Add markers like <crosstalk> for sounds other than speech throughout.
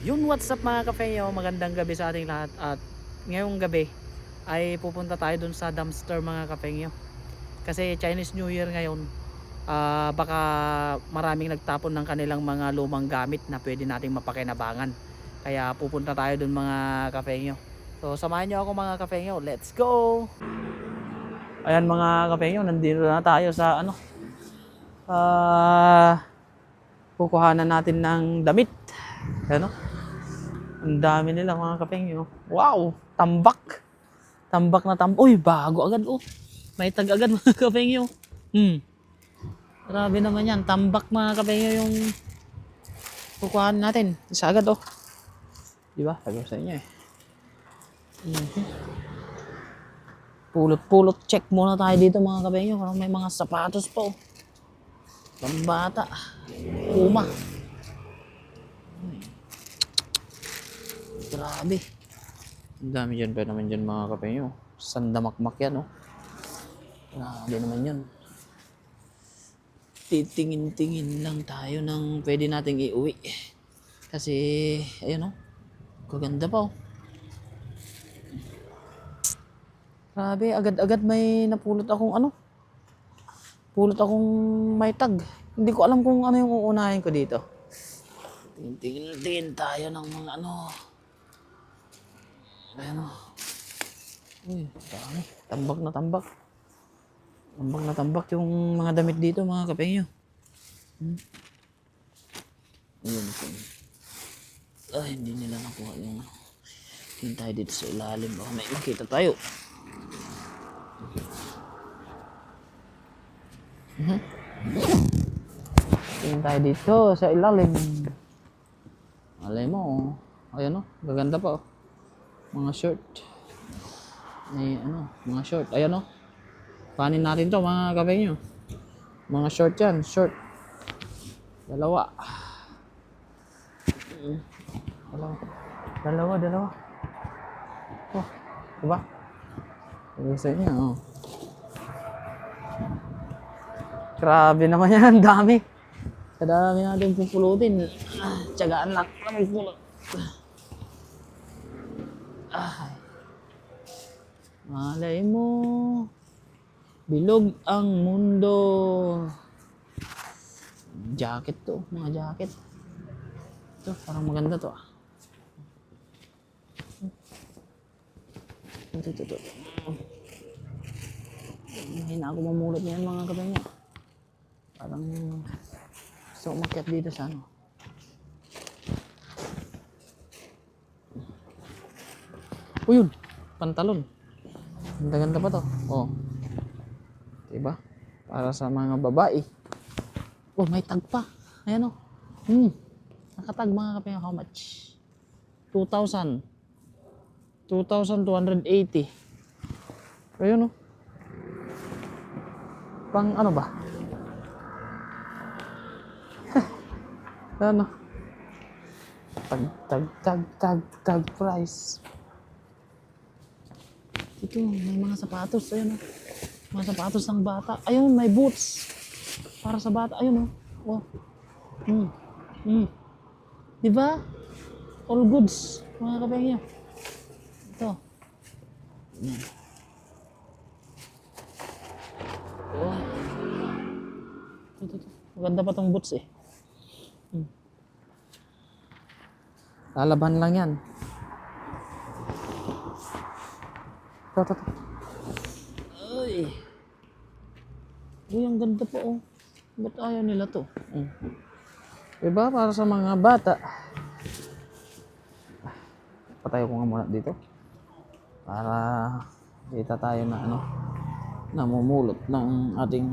Yun what's up mga kafeyo, magandang gabi sa ating lahat at ngayong gabi ay pupunta tayo dun sa dumpster mga kafeyo. Kasi Chinese New Year ngayon, ah, baka maraming nagtapon ng kanilang mga lumang gamit na pwede nating mapakinabangan. Kaya pupunta tayo dun mga kafeyo. So samahan nyo ako mga kafeyo, let's go! Ayan mga kafeyo, nandito na tayo sa ano, ah, kukuhanan natin ng damit. Ano? Ang dami nila mga kapengyo. Wow! Tambak! Tambak na tambak. Uy, bago agad oh. May tag agad <laughs> mga kapengyo. Hmm. Grabe naman yan. Tambak mga kapengyo yung kukuhanan natin. Isa agad oh. Di ba? Sabi ko sa inyo eh. Mhm. Pulot-pulot check muna tayo dito mga kapengyo. Parang may mga sapatos pa oh. Pambata. Puma. Grabe. Ang dami dyan pa naman dyan mga kape nyo. Sandamakmak yan, oh. Grabe naman yun. Titingin-tingin lang tayo ng pwede nating iuwi. Kasi, ayun, oh. Kaganda pa, oh. Grabe, agad-agad may napulot akong ano. Pulot akong may tag. Hindi ko alam kung ano yung uunahin ko dito. Tingin-tingin tayo ng mga ano. Ayan o. Uy, dami. Tambak na tambak. Tambak na tambak yung mga damit dito, mga kapengyo. Hmm. Ayun ito. Ay, hindi nila nakuha yung... Tingin tayo dito sa ilalim. Baka may makita tayo. Mhm. Tingin tayo dito sa ilalim. Alay mo, oh. Ayan o, gaganda pa oh. Mga short. May ano, mga short. Ayan o. Panin natin to mga kape nyo. Mga short yan, short. Dalawa. Dalawa. Dalawa, dalawa. Oh, diba? Sabi sa inyo, oh. Grabe naman yan, <laughs> dami. Kadami natin pupulutin. Ah, Tiyagaan lang na magpulot. Ay. Malay mo. Bilog ang mundo. Jacket to, mga jacket. Ito, parang maganda to ah. Ito, ito, ito. Hindi na ako mamulot niyan mga kapatid. Parang gusto umakyat dito sa ano. O yun, pantalon. Ganda-ganda pa to. Oh. Diba? Para sa mga babae. Oh, may tag pa. Ayan oh. Hmm. Nakatag mga kapatid. How much? 2,000. 2,280. Ayun oh. Pang ano ba? <laughs> Ano? Tag, tag, tag, tag, tag price. Ito, may mga sapatos. Ayun, oh. Mga sapatos ng bata. Ayun, may boots. Para sa bata. Ayun, oh. Oh. Hmm. Hmm. Di ba? All goods. Mga kapengya. Ito. Hmm. Oh. Ito, ito. Maganda pa tong boots eh. Lalaban lang yan. Ito, ito, ito. Ay. Uy, ang ganda po oh. Ba't ayaw nila to? Mm. Diba? Para sa mga bata. Patayo ko nga muna dito. Para kita tayo na ano namumulot ng ating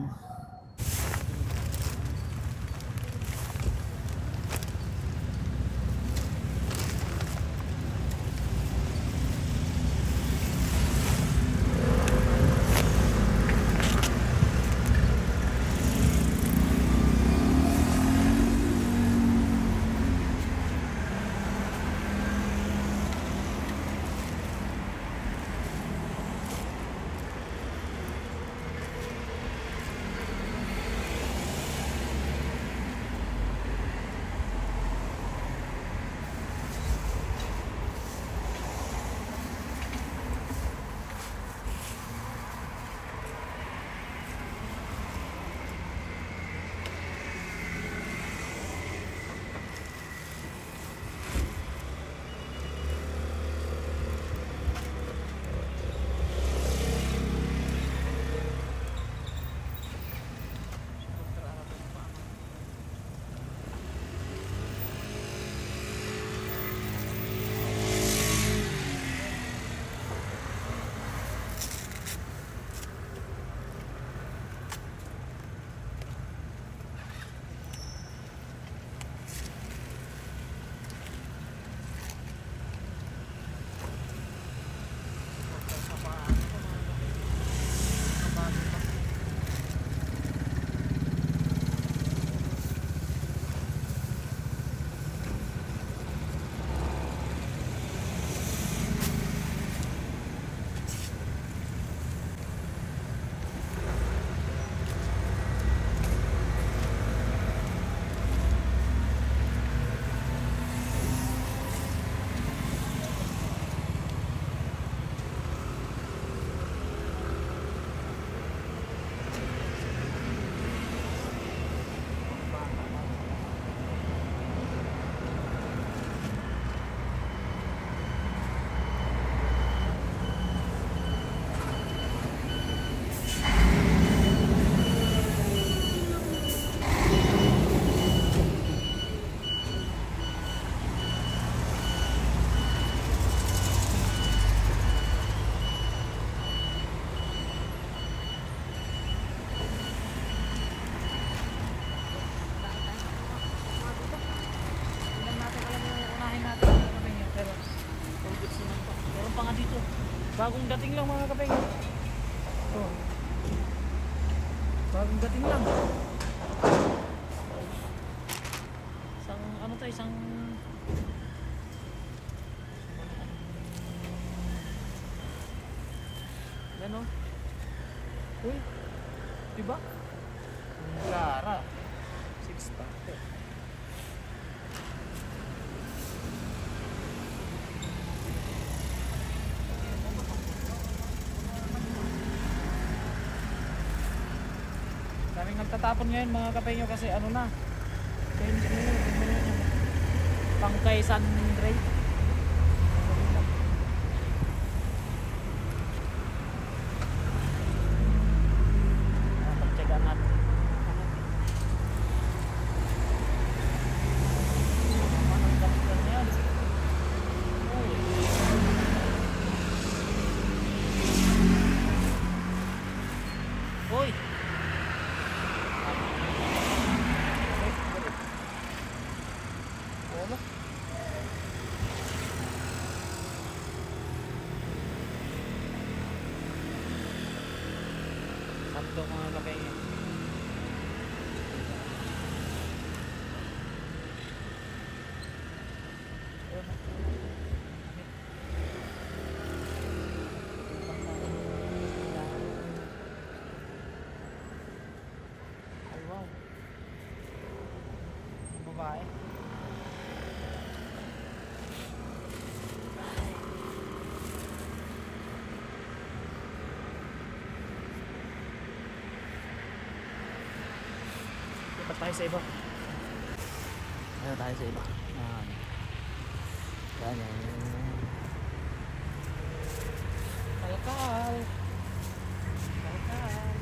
Dating lang. Isang ano to, isang Yan o. Uy. Diba? Ang Nagtatapon ngayon mga kapenyo kasi ano na. Pangkay San Andre. Ah, pagtyagaan natin. Anong dapat na yan? Uy. Uy! Wala. Sakto mga kapengyo. Ay wow. Ang babae. Lipat tayo sa iba. Ano tayo sa iba? Yan. Yan, yan, yan. Kalakal. Kalakal.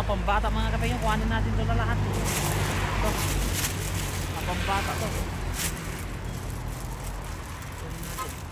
mga pambata mga kapay yung kuhanin natin ito na lahat ito. Mga pambata to Kuhanin natin.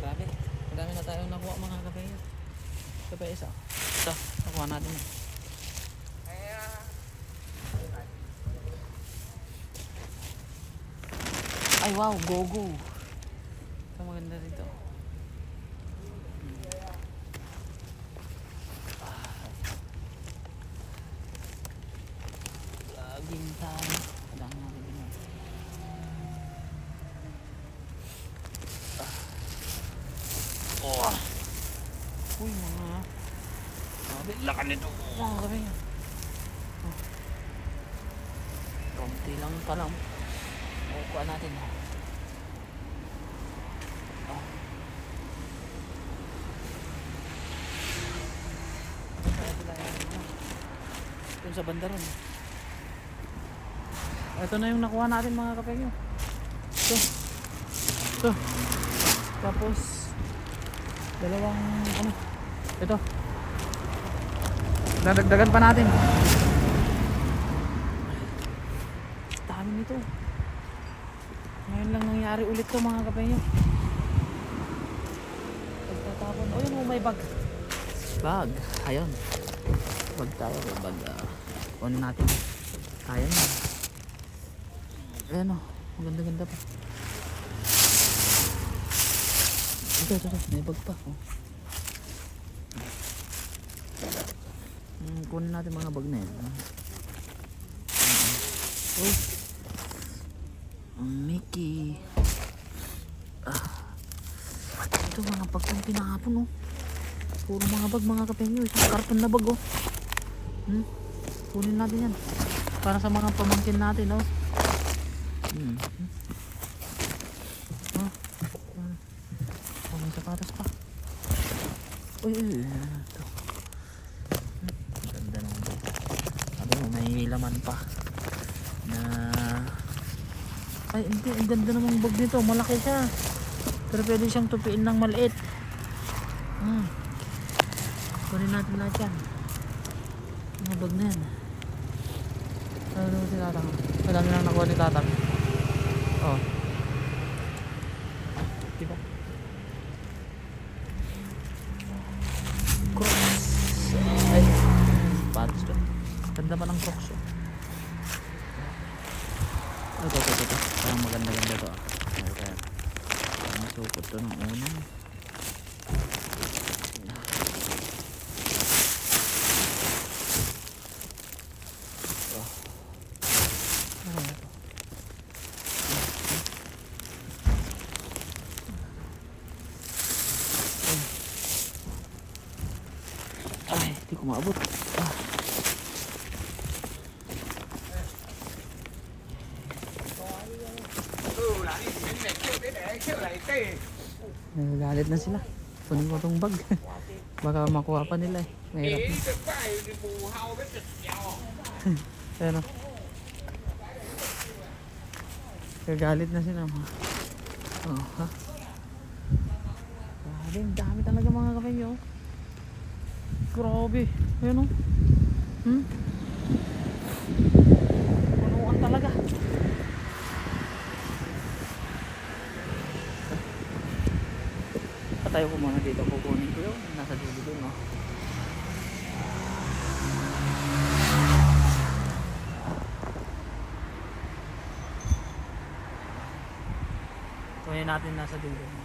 Grabe. Madami na tayong nakuha mga. Ito pa isa. Ito. Nakuha natin na. Ay wow, go go. Ito maganda rito. Laging tayo. Kadang natin din. Oh. Uy, mga... Grabe, lakan nito. Mga kami yan. Oh. Konti lang pa lang. Makukuha natin. Oh. Yung sa banda ron. Ito na yung nakuha natin mga kapengyo. Ito. Ito. Tapos dalawang ano ito dadagdagan pa natin. Dami nito. Ngayon lang nangyari ulit to mga kapay nyo. Pagtatapon. Oh yun oh, may bag. Bag? Ayun bag tayo. May bag uh, kunin natin. Kaya na ayan oh. Maganda ganda pa. Ito, ito, ito. May bag pa. Oh. Kunin natin mga bag na yan. Uy. Ang. Ah. Ito mga bag yung pinahapon oh. Puro mga bag mga kapenyo. Isang karton na bag oh. Hmm. Kunin natin yan. Para sa mga pamangkin natin oh. Hmm. Ah. patas pa. Uy, uy, uy. ano to? Hmm, Ganda naman to. Sabi mo, may laman pa. Na... Ay, hindi. Ang ganda namang bag nito. Malaki siya. Pero pwede siyang tupiin ng maliit. Hmm. Kunin natin lahat yan. Mga bag na yan. Ano naman si tatang? Madami nang nakuha ni tatang. Oh. Diba? Crocs. Ay, patos to. Ganda pa ng Crocs. Oh. Ito, ito, ito, ito. Parang maganda-ganda to. ah. Ayan, kaya. Masukot to ng unang. Oh. Ano ba to? Ay, di ko maabot. Ah. Nagagalit na sila. Kunin ko tong bag. <laughs> Baka makuha pa nila eh. Mahirap <laughs> na. Ayan na sila. Oh, ha? Grabe, dami talaga mga. Grabe. Ayan o. Hmm? Punuan talaga. Patayo ko muna dito. Kukunin ko yun. Nasa dulo dun, no? Kunin natin nasa dulo.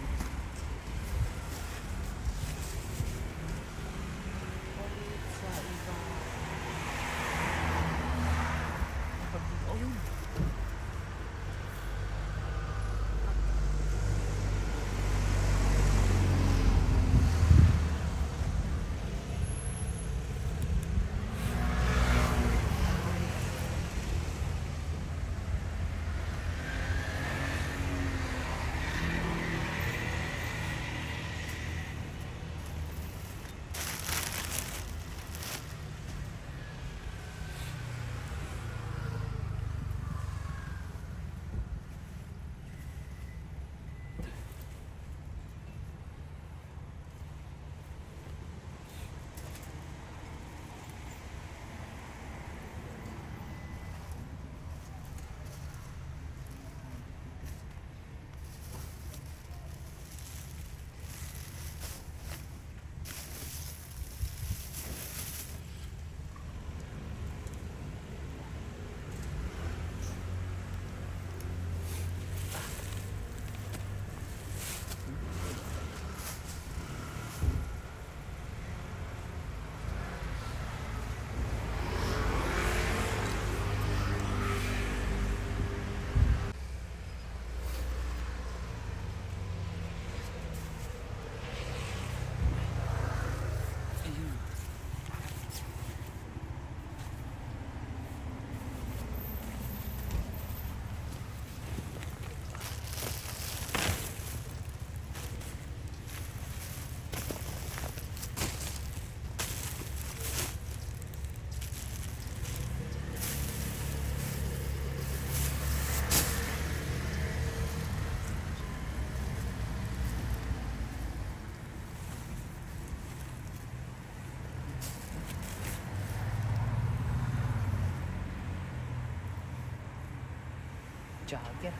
जा गया।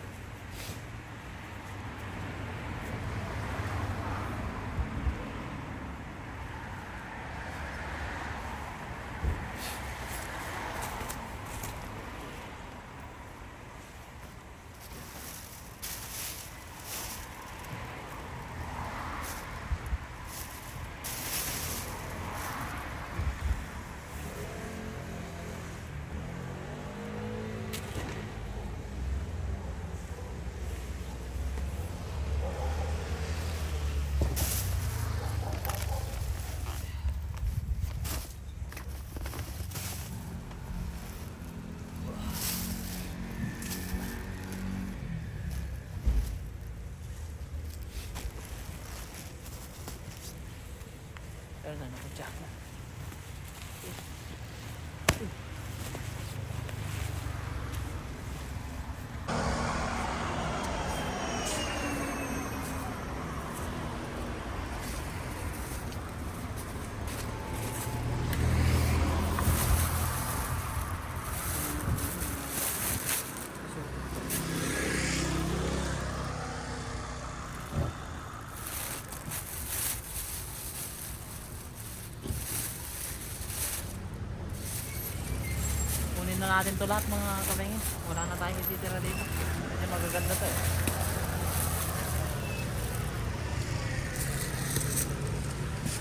Jogger. natin to lahat mga kapengin. Wala na tayong ititira dito. Kasi magaganda to eh.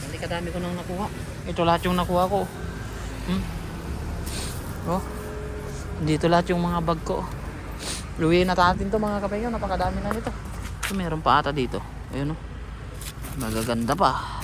Hindi kadami ko nang nakuha. Ito lahat yung nakuha ko. Hmm? Oh. Dito lahat yung mga bag ko. Luwiin na natin to mga kapengin. Napakadami na nito. So, meron pa ata dito. Ayun oh. Magaganda pa.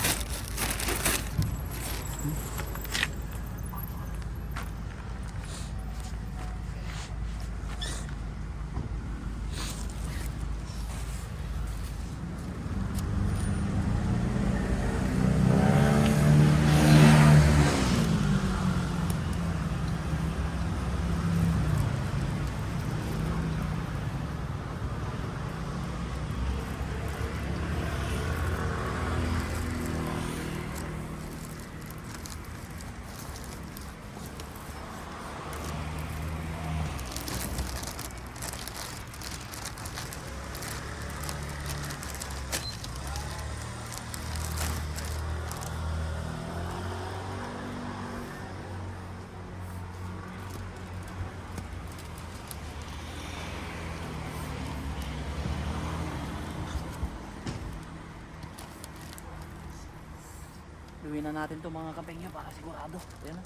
Luwiin na natin to mga kapengyo para sigurado. Ayan oh.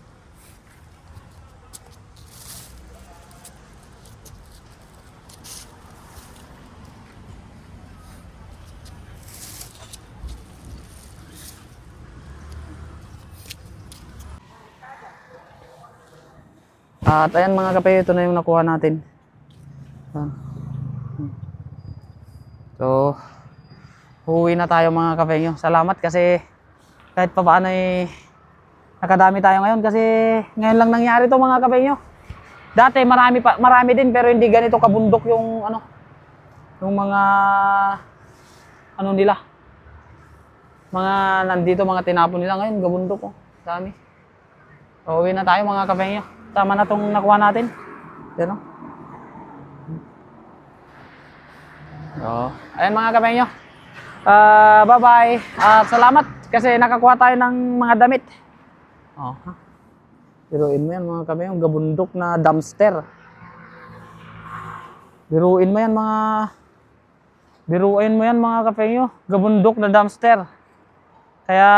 At ayan mga kape, ito na yung nakuha natin. Ayan. So, Uuwi na tayo mga kapengyo. Salamat kasi kahit pa paano eh, nakadami tayo ngayon kasi ngayon lang nangyari to mga kapengyo. Dati marami pa, marami din pero hindi ganito kabundok yung ano, yung mga ano nila. Mga nandito mga tinapon nila ngayon, gabundok oh. Dami. Uuwi na tayo mga kapengyo. Tama na tong nakuha natin. Yan oh. Oh. Ayan mga kapengyo. Ah, bye-bye. At salamat kasi nakakuha tayo ng mga damit. Oh. ha? Biruin mo yan mga kami, yung gabundok na dumpster. Biruin mo yan mga Biruin mo yan mga kapengyo, gabundok na dumpster. Kaya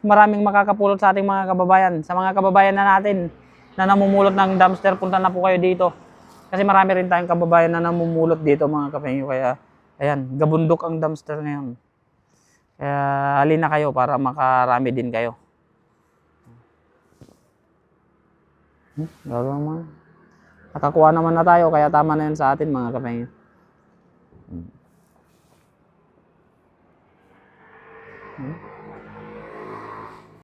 maraming makakapulot sa ating mga kababayan. Sa mga kababayan na natin na namumulot ng dumpster, punta na po kayo dito. Kasi marami rin tayong kababayan na namumulot dito mga kapengyo. Kaya ayan, gabundok ang dumpster ngayon. Uh, halin na kayo para makarami din kayo. Hmm, gagawin mga. Nakakuha naman na tayo, kaya tama na yun sa atin mga kapengin. Hmm. hmm.